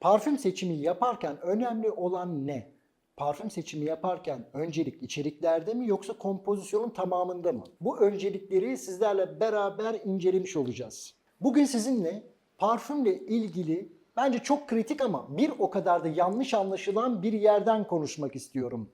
Parfüm seçimi yaparken önemli olan ne? Parfüm seçimi yaparken öncelik içeriklerde mi yoksa kompozisyonun tamamında mı? Bu öncelikleri sizlerle beraber incelemiş olacağız. Bugün sizinle parfümle ilgili bence çok kritik ama bir o kadar da yanlış anlaşılan bir yerden konuşmak istiyorum.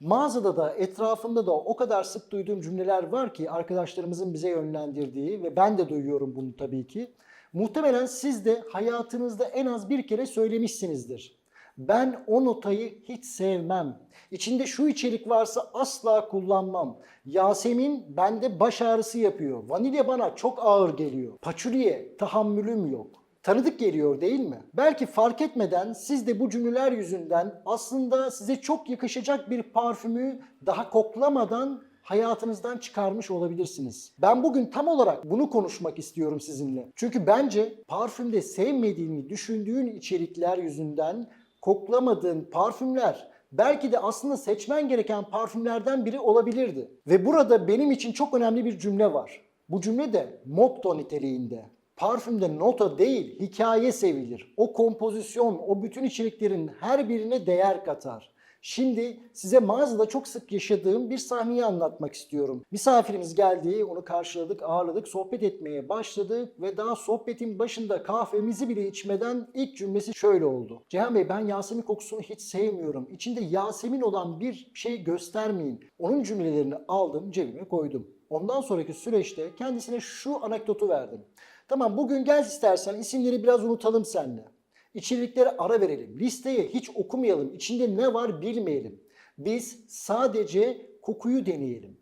Mağazada da etrafımda da o kadar sık duyduğum cümleler var ki arkadaşlarımızın bize yönlendirdiği ve ben de duyuyorum bunu tabii ki. Muhtemelen siz de hayatınızda en az bir kere söylemişsinizdir. Ben o notayı hiç sevmem. İçinde şu içerik varsa asla kullanmam. Yasemin bende baş ağrısı yapıyor. Vanilya bana çok ağır geliyor. Paçuliye tahammülüm yok. Tanıdık geliyor değil mi? Belki fark etmeden siz de bu cümleler yüzünden aslında size çok yakışacak bir parfümü daha koklamadan hayatınızdan çıkarmış olabilirsiniz. Ben bugün tam olarak bunu konuşmak istiyorum sizinle. Çünkü bence parfümde sevmediğini düşündüğün içerikler yüzünden koklamadığın parfümler belki de aslında seçmen gereken parfümlerden biri olabilirdi. Ve burada benim için çok önemli bir cümle var. Bu cümle de motto niteliğinde. Parfümde nota değil, hikaye sevilir. O kompozisyon, o bütün içeriklerin her birine değer katar. Şimdi size mağazada çok sık yaşadığım bir sahneyi anlatmak istiyorum. Misafirimiz geldi, onu karşıladık, ağırladık, sohbet etmeye başladık ve daha sohbetin başında kahvemizi bile içmeden ilk cümlesi şöyle oldu. Cihan Bey ben Yasemin kokusunu hiç sevmiyorum. İçinde Yasemin olan bir şey göstermeyin. Onun cümlelerini aldım, cebime koydum. Ondan sonraki süreçte kendisine şu anekdotu verdim. Tamam bugün gel istersen isimleri biraz unutalım seninle. İçeriklere ara verelim. Listeye hiç okumayalım. İçinde ne var bilmeyelim. Biz sadece kokuyu deneyelim.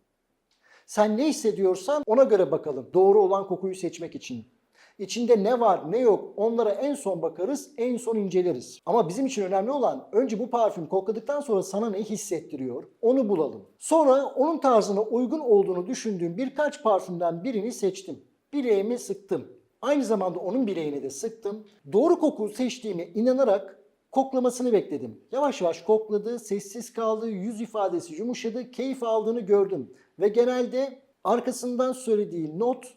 Sen ne hissediyorsan ona göre bakalım. Doğru olan kokuyu seçmek için. İçinde ne var ne yok onlara en son bakarız, en son inceleriz. Ama bizim için önemli olan önce bu parfüm kokladıktan sonra sana ne hissettiriyor onu bulalım. Sonra onun tarzına uygun olduğunu düşündüğüm birkaç parfümden birini seçtim. Bileğimi sıktım. Aynı zamanda onun bileğini de sıktım. Doğru koku seçtiğime inanarak koklamasını bekledim. Yavaş yavaş kokladı, sessiz kaldı, yüz ifadesi yumuşadı, keyif aldığını gördüm. Ve genelde arkasından söylediği not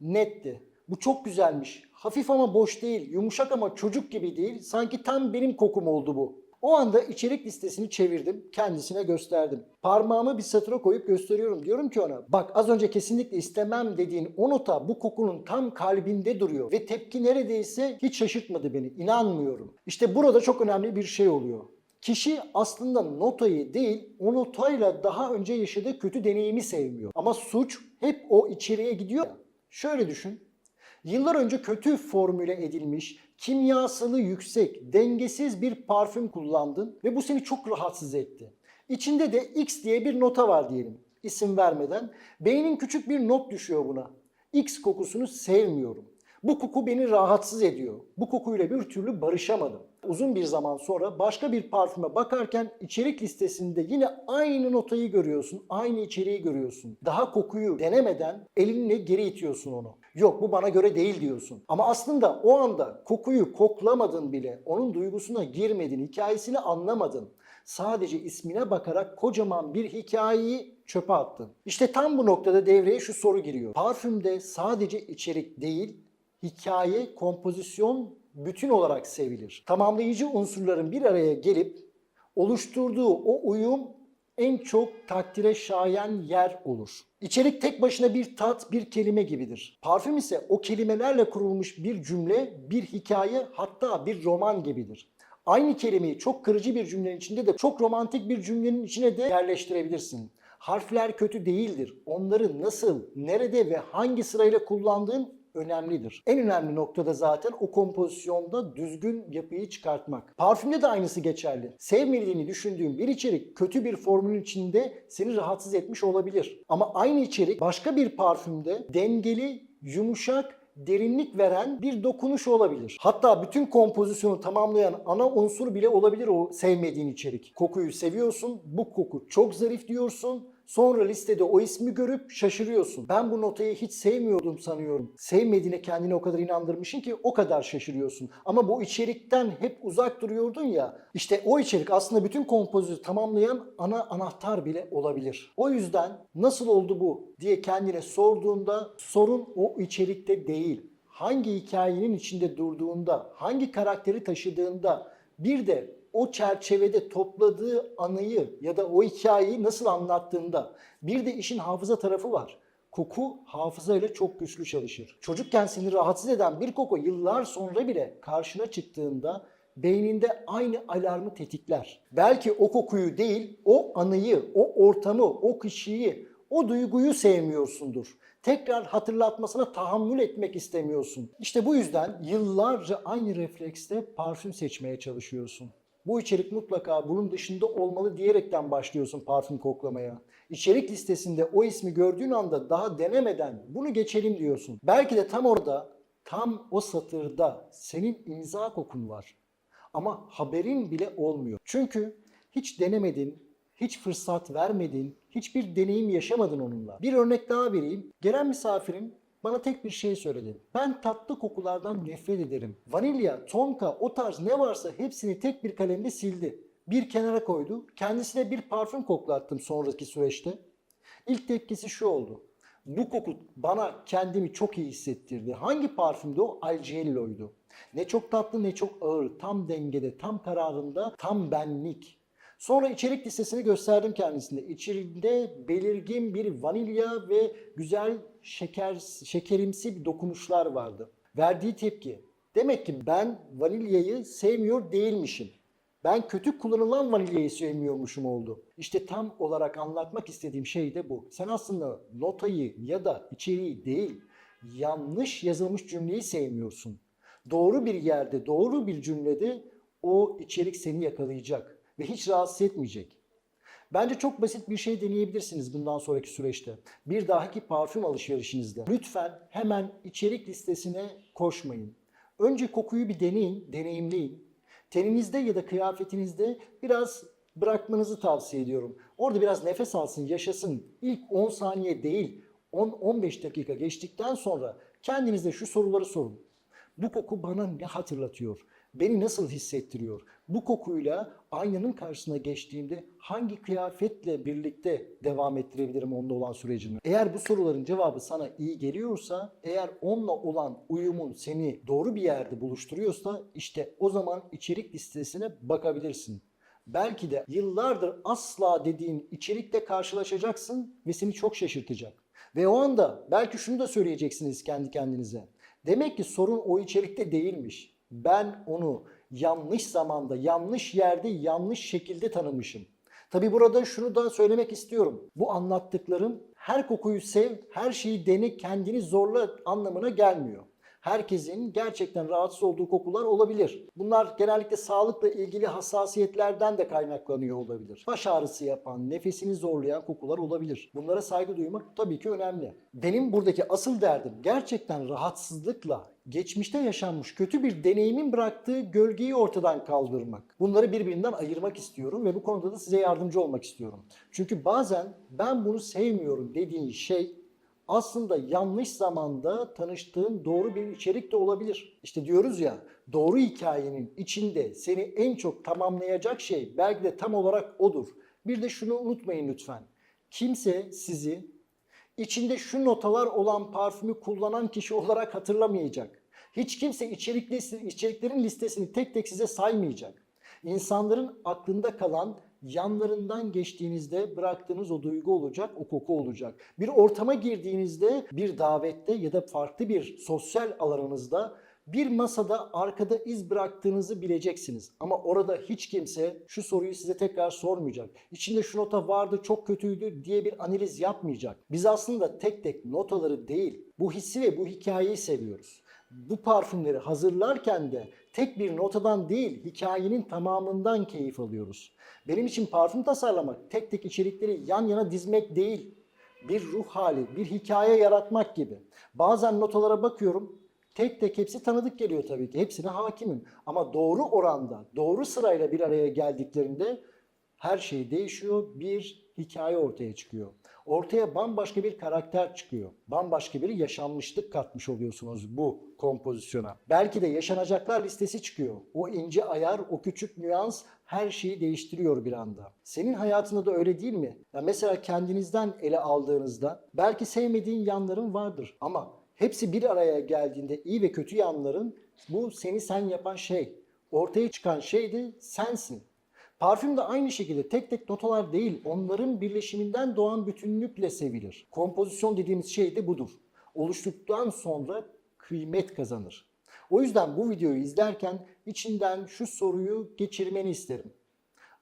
netti. Bu çok güzelmiş. Hafif ama boş değil, yumuşak ama çocuk gibi değil. Sanki tam benim kokum oldu bu. O anda içerik listesini çevirdim, kendisine gösterdim. Parmağımı bir satıra koyup gösteriyorum. Diyorum ki ona bak az önce kesinlikle istemem dediğin o nota bu kokunun tam kalbinde duruyor. Ve tepki neredeyse hiç şaşırtmadı beni. İnanmıyorum. İşte burada çok önemli bir şey oluyor. Kişi aslında notayı değil, o notayla daha önce yaşadığı kötü deneyimi sevmiyor. Ama suç hep o içeriye gidiyor. Şöyle düşün. Yıllar önce kötü formüle edilmiş, kimyasalı yüksek, dengesiz bir parfüm kullandın ve bu seni çok rahatsız etti. İçinde de X diye bir nota var diyelim isim vermeden. Beynin küçük bir not düşüyor buna. X kokusunu sevmiyorum. Bu koku beni rahatsız ediyor. Bu kokuyla bir türlü barışamadım. Uzun bir zaman sonra başka bir parfüme bakarken içerik listesinde yine aynı notayı görüyorsun, aynı içeriği görüyorsun. Daha kokuyu denemeden elinle geri itiyorsun onu. Yok bu bana göre değil diyorsun. Ama aslında o anda kokuyu koklamadın bile, onun duygusuna girmedin, hikayesini anlamadın. Sadece ismine bakarak kocaman bir hikayeyi çöpe attın. İşte tam bu noktada devreye şu soru giriyor. Parfümde sadece içerik değil, hikaye, kompozisyon bütün olarak sevilir. Tamamlayıcı unsurların bir araya gelip oluşturduğu o uyum en çok takdire şayan yer olur. İçerik tek başına bir tat, bir kelime gibidir. Parfüm ise o kelimelerle kurulmuş bir cümle, bir hikaye, hatta bir roman gibidir. Aynı kelimeyi çok kırıcı bir cümlenin içinde de çok romantik bir cümlenin içine de yerleştirebilirsin. Harfler kötü değildir. Onları nasıl, nerede ve hangi sırayla kullandığın önemlidir. En önemli noktada zaten o kompozisyonda düzgün yapıyı çıkartmak. Parfümde de aynısı geçerli. Sevmediğini düşündüğün bir içerik kötü bir formülün içinde seni rahatsız etmiş olabilir. Ama aynı içerik başka bir parfümde dengeli, yumuşak derinlik veren bir dokunuş olabilir. Hatta bütün kompozisyonu tamamlayan ana unsur bile olabilir o sevmediğin içerik. Kokuyu seviyorsun, bu koku çok zarif diyorsun. Sonra listede o ismi görüp şaşırıyorsun. Ben bu notayı hiç sevmiyordum sanıyorum. Sevmediğine kendini o kadar inandırmışsın ki o kadar şaşırıyorsun. Ama bu içerikten hep uzak duruyordun ya. İşte o içerik aslında bütün kompozisyonu tamamlayan ana anahtar bile olabilir. O yüzden nasıl oldu bu diye kendine sorduğunda sorun o içerikte değil hangi hikayenin içinde durduğunda, hangi karakteri taşıdığında bir de o çerçevede topladığı anıyı ya da o hikayeyi nasıl anlattığında bir de işin hafıza tarafı var. Koku hafızayla çok güçlü çalışır. Çocukken seni rahatsız eden bir koku yıllar sonra bile karşına çıktığında beyninde aynı alarmı tetikler. Belki o kokuyu değil, o anıyı, o ortamı, o kişiyi, o duyguyu sevmiyorsundur. Tekrar hatırlatmasına tahammül etmek istemiyorsun. İşte bu yüzden yıllarca aynı reflekste parfüm seçmeye çalışıyorsun. Bu içerik mutlaka bunun dışında olmalı diyerekten başlıyorsun parfüm koklamaya. İçerik listesinde o ismi gördüğün anda daha denemeden bunu geçelim diyorsun. Belki de tam orada, tam o satırda senin imza kokun var. Ama haberin bile olmuyor. Çünkü hiç denemedin, hiç fırsat vermedin, hiçbir deneyim yaşamadın onunla. Bir örnek daha vereyim. Gelen misafirin bana tek bir şey söyledi. Ben tatlı kokulardan nefret ederim. Vanilya, tonka, o tarz ne varsa hepsini tek bir kalemde sildi. Bir kenara koydu. Kendisine bir parfüm koklattım sonraki süreçte. İlk tepkisi şu oldu. Bu koku bana kendimi çok iyi hissettirdi. Hangi parfümdü o? Alciello'ydu. Ne çok tatlı ne çok ağır. Tam dengede, tam kararında, tam benlik. Sonra içerik listesini gösterdim kendisine. İçerinde belirgin bir vanilya ve güzel şeker şekerimsi dokunuşlar vardı. Verdiği tepki. Demek ki ben vanilyayı sevmiyor değilmişim. Ben kötü kullanılan vanilyayı sevmiyormuşum oldu. İşte tam olarak anlatmak istediğim şey de bu. Sen aslında notayı ya da içeriği değil, yanlış yazılmış cümleyi sevmiyorsun. Doğru bir yerde, doğru bir cümlede o içerik seni yakalayacak ve hiç rahatsız etmeyecek. Bence çok basit bir şey deneyebilirsiniz bundan sonraki süreçte. Bir dahaki parfüm alışverişinizde. Lütfen hemen içerik listesine koşmayın. Önce kokuyu bir deneyin, deneyimleyin. Teninizde ya da kıyafetinizde biraz bırakmanızı tavsiye ediyorum. Orada biraz nefes alsın, yaşasın. İlk 10 saniye değil, 10-15 dakika geçtikten sonra kendinize şu soruları sorun. Bu koku bana ne hatırlatıyor? Beni nasıl hissettiriyor? Bu kokuyla aynanın karşısına geçtiğimde hangi kıyafetle birlikte devam ettirebilirim onunla olan sürecimi? Eğer bu soruların cevabı sana iyi geliyorsa, eğer onunla olan uyumun seni doğru bir yerde buluşturuyorsa işte o zaman içerik listesine bakabilirsin. Belki de yıllardır asla dediğin içerikle karşılaşacaksın ve seni çok şaşırtacak. Ve o anda belki şunu da söyleyeceksiniz kendi kendinize. Demek ki sorun o içerikte değilmiş. Ben onu yanlış zamanda, yanlış yerde, yanlış şekilde tanımışım. Tabi burada şunu da söylemek istiyorum. Bu anlattıklarım her kokuyu sev, her şeyi dene, kendini zorla anlamına gelmiyor. Herkesin gerçekten rahatsız olduğu kokular olabilir. Bunlar genellikle sağlıkla ilgili hassasiyetlerden de kaynaklanıyor olabilir. Baş ağrısı yapan, nefesini zorlayan kokular olabilir. Bunlara saygı duymak tabii ki önemli. Benim buradaki asıl derdim gerçekten rahatsızlıkla geçmişte yaşanmış kötü bir deneyimin bıraktığı gölgeyi ortadan kaldırmak. Bunları birbirinden ayırmak istiyorum ve bu konuda da size yardımcı olmak istiyorum. Çünkü bazen ben bunu sevmiyorum dediğin şey aslında yanlış zamanda tanıştığın doğru bir içerik de olabilir. İşte diyoruz ya doğru hikayenin içinde seni en çok tamamlayacak şey belki de tam olarak odur. Bir de şunu unutmayın lütfen. Kimse sizi içinde şu notalar olan parfümü kullanan kişi olarak hatırlamayacak. Hiç kimse içerik içeriklerin listesini tek tek size saymayacak. İnsanların aklında kalan yanlarından geçtiğinizde bıraktığınız o duygu olacak, o koku olacak. Bir ortama girdiğinizde bir davette ya da farklı bir sosyal alanınızda bir masada arkada iz bıraktığınızı bileceksiniz. Ama orada hiç kimse şu soruyu size tekrar sormayacak. İçinde şu nota vardı çok kötüydü diye bir analiz yapmayacak. Biz aslında tek tek notaları değil bu hissi ve bu hikayeyi seviyoruz. Bu parfümleri hazırlarken de tek bir notadan değil hikayenin tamamından keyif alıyoruz. Benim için parfüm tasarlamak tek tek içerikleri yan yana dizmek değil. Bir ruh hali, bir hikaye yaratmak gibi. Bazen notalara bakıyorum Tek tek hepsi tanıdık geliyor tabii ki. Hepsine hakimim. Ama doğru oranda, doğru sırayla bir araya geldiklerinde her şey değişiyor. Bir hikaye ortaya çıkıyor. Ortaya bambaşka bir karakter çıkıyor. Bambaşka bir yaşanmışlık katmış oluyorsunuz bu kompozisyona. Belki de yaşanacaklar listesi çıkıyor. O ince ayar, o küçük nüans her şeyi değiştiriyor bir anda. Senin hayatında da öyle değil mi? Ya mesela kendinizden ele aldığınızda belki sevmediğin yanların vardır ama Hepsi bir araya geldiğinde iyi ve kötü yanların bu seni sen yapan şey. Ortaya çıkan şey de sensin. Parfüm de aynı şekilde tek tek notalar değil, onların birleşiminden doğan bütünlükle sevilir. Kompozisyon dediğimiz şey de budur. Oluştuktan sonra kıymet kazanır. O yüzden bu videoyu izlerken içinden şu soruyu geçirmeni isterim.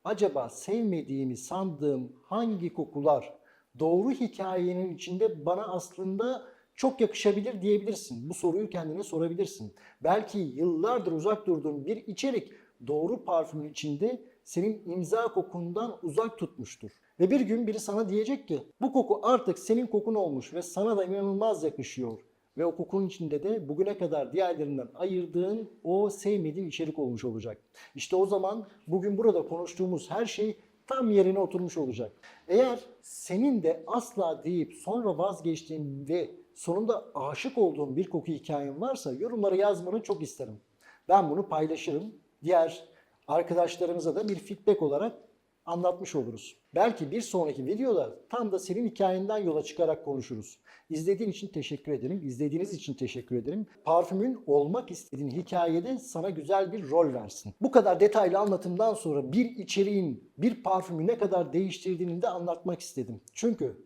Acaba sevmediğimi sandığım hangi kokular doğru hikayenin içinde bana aslında çok yakışabilir diyebilirsin. Bu soruyu kendine sorabilirsin. Belki yıllardır uzak durduğun bir içerik doğru parfümün içinde senin imza kokundan uzak tutmuştur. Ve bir gün biri sana diyecek ki bu koku artık senin kokun olmuş ve sana da inanılmaz yakışıyor. Ve o kokunun içinde de bugüne kadar diğerlerinden ayırdığın o sevmediğin içerik olmuş olacak. İşte o zaman bugün burada konuştuğumuz her şey tam yerine oturmuş olacak. Eğer senin de asla deyip sonra vazgeçtiğin ve sonunda aşık olduğun bir koku hikayen varsa yorumlara yazmanı çok isterim. Ben bunu paylaşırım. Diğer arkadaşlarımıza da bir feedback olarak anlatmış oluruz. Belki bir sonraki videoda tam da senin hikayenden yola çıkarak konuşuruz. İzlediğin için teşekkür ederim. İzlediğiniz için teşekkür ederim. Parfümün olmak istediğin hikayede sana güzel bir rol versin. Bu kadar detaylı anlatımdan sonra bir içeriğin, bir parfümü ne kadar değiştirdiğini de anlatmak istedim. Çünkü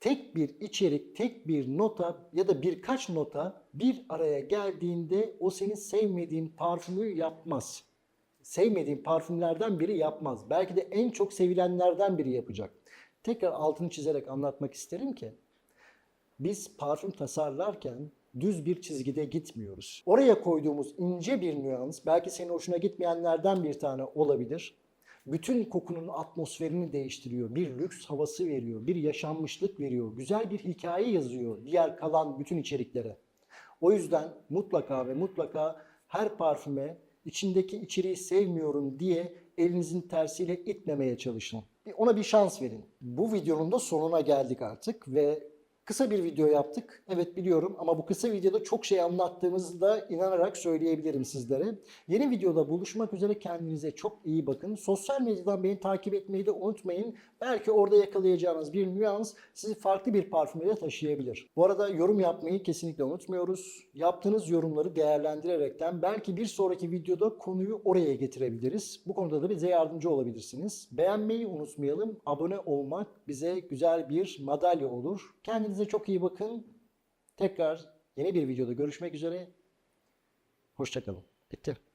tek bir içerik, tek bir nota ya da birkaç nota bir araya geldiğinde o senin sevmediğin parfümü yapmaz sevmediğin parfümlerden biri yapmaz. Belki de en çok sevilenlerden biri yapacak. Tekrar altını çizerek anlatmak isterim ki biz parfüm tasarlarken düz bir çizgide gitmiyoruz. Oraya koyduğumuz ince bir nüans belki senin hoşuna gitmeyenlerden bir tane olabilir. Bütün kokunun atmosferini değiştiriyor. Bir lüks havası veriyor, bir yaşanmışlık veriyor, güzel bir hikaye yazıyor diğer kalan bütün içeriklere. O yüzden mutlaka ve mutlaka her parfüme içindeki içeriği sevmiyorum diye elinizin tersiyle itmemeye çalışın. Ona bir şans verin. Bu videonun da sonuna geldik artık ve kısa bir video yaptık. Evet biliyorum ama bu kısa videoda çok şey anlattığımızı da inanarak söyleyebilirim sizlere. Yeni videoda buluşmak üzere kendinize çok iyi bakın. Sosyal medyadan beni takip etmeyi de unutmayın. Belki orada yakalayacağınız bir nüans sizi farklı bir parfüme de taşıyabilir. Bu arada yorum yapmayı kesinlikle unutmuyoruz. Yaptığınız yorumları değerlendirerekten belki bir sonraki videoda konuyu oraya getirebiliriz. Bu konuda da bize yardımcı olabilirsiniz. Beğenmeyi unutmayalım. Abone olmak bize güzel bir madalya olur. Kendinize çok iyi bakın. Tekrar yeni bir videoda görüşmek üzere. Hoşçakalın. Bitti.